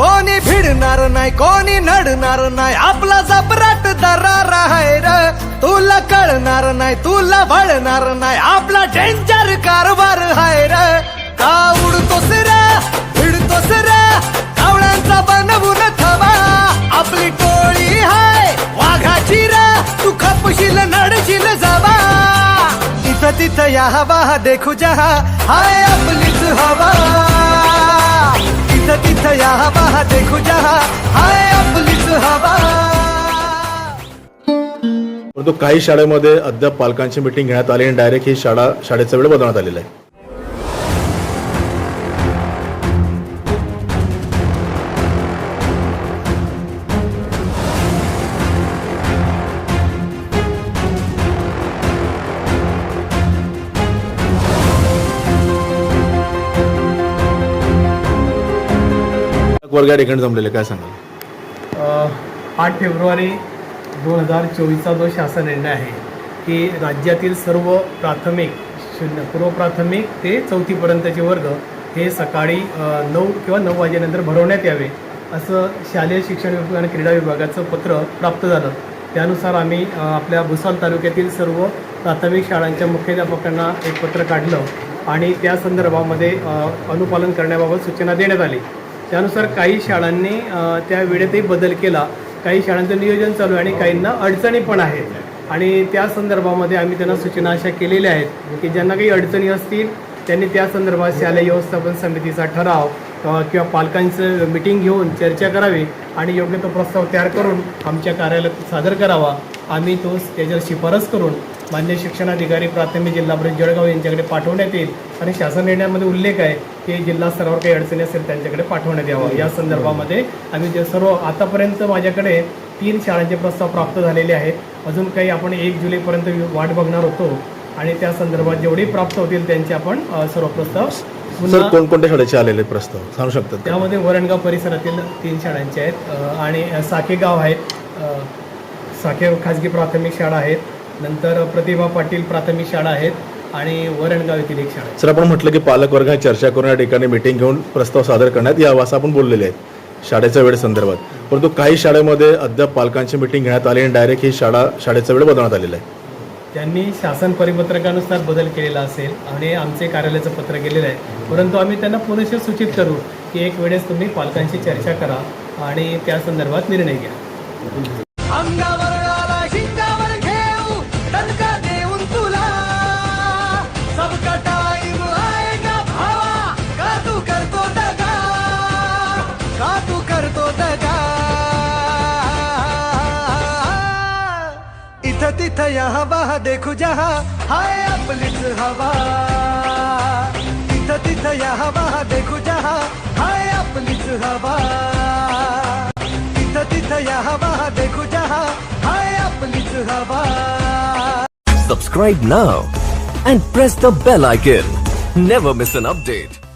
कोणी भिडणार नाही कोणी नडणार नाही आपला जबराट दरार आहे र. तुला कळणार नाही तुला वळणार नाही आपला डेंजर कारभार आहे र. का उडतोस रे भिडतोस रे कावळ्यांचा बनवून थवा आपली टोळी हाय वाघाची रे तू खपशील नडशील जवा. इथं तिथं या हवा देखू जहा हाय आपलीच हवा. इथं तिथं या हवा देखू जहा. हाय आपलीच हवा. परंतु काही शाळेमध्ये अद्याप पालकांची मिटिंग घेण्यात आली आणि डायरेक्ट ही शाळा शाळेचा वेळ बदलण्यात आलेला आहे. वर्ग या ठिकाणी जमलेले काय सांगाल? आठ फेब्रुवारी दोन हजार चोवीसचा जो शासन निर्णय आहे की राज्यातील सर्व प्राथमिक शून्य पूर्वप्राथमिक ते चौथीपर्यंतचे वर्ग हे सकाळी नऊ किंवा नऊ वाजेनंतर भरवण्यात यावे असं शालेय शिक्षण विभाग आणि क्रीडा विभागाचं पत्र प्राप्त झालं. त्यानुसार आम्ही आपल्या भुसाल तालुक्यातील सर्व प्राथमिक शाळांच्या मुख्याध्यापकांना एक पत्र काढलं आणि त्या संदर्भामध्ये अनुपालन करण्याबाबत सूचना देण्यात आली. त्यानुसार काही शाळांनी त्या वेळेतही बदल केला. काही शाळांचं नियोजन चालू आहे आणि काहींना अडचणी पण आहेत. आणि त्या संदर्भामध्ये आम्ही त्यांना सूचना अशा केलेल्या आहेत की ज्यांना काही अडचणी असतील त्यांनी त्या संदर्भात शालेय व्यवस्थापन समितीचा ठराव किंवा पालकांचं मिटिंग घेऊन चर्चा करावी आणि योग्य तो प्रस्ताव तयार करून आमच्या कार्यालयात सादर करावा. आम्ही तो त्याच्यावर शिफारस करून मान्य शिक्षणाधिकारी प्राथमिक जिल्हा परिषद जळगाव यांच्याकडे पाठवण्यात येईल आणि शासन निर्णयामध्ये उल्लेख आहे की जिल्हा स्तरावर काही अडचणी असेल त्यांच्याकडे पाठवण्यात यावं. या संदर्भामध्ये आम्ही जे सर्व आतापर्यंत माझ्याकडे तीन शाळांचे प्रस्ताव प्राप्त झालेले आहेत. अजून काही आपण एक जुलैपर्यंत वाट बघणार होतो आणि त्या संदर्भात जेवढे प्राप्त होतील त्यांचे आपण सर्व प्रस्ताव सर पुन्हा कोणकोणत्या शाळेचे आलेले प्रस्ताव? सांगू शकतात? त्यामध्ये वरणगाव परिसरातील तीन शाळांचे आहेत आणि साकेगाव आहेत साखे खाजगी प्राथमिक शाळा आहेत नंतर प्रतिभा पाटील प्राथमिक शाळा आहेत आणि वरणगाव येथील एक शाळा सर आपण म्हटलं की पालक वर्ग चर्चा करून या ठिकाणी मिटिंग घेऊन प्रस्ताव सादर करण्यात यावा असं आपण बोललेले आहेत शाळेच्या वेळ संदर्भात. परंतु काही शाळेमध्ये अद्याप पालकांची मिटिंग घेण्यात आली आणि डायरेक्ट ही शाळा शाळेचा वेळ बदलण्यात आलेला आहे. त्यांनी शासन परिपत्रकानुसार बदल केलेला असेल आणि आमचे कार्यालयाचं पत्र गेलेलं आहे. परंतु आम्ही त्यांना पुरेसे सूचित करू की एक वेळेस तुम्ही पालकांशी चर्चा करा आणि त्या संदर्भात निर्णय घ्या. इथं तिथं या हवा, देखू जहा, हाय आपलीच हवा तिथं या हवा, देखू जहा, हाय आपलीच हवा तिथं या हवा, देखू जहा, हाय आपलीच हवा Subscribe now and press the bell icon. Never miss an update.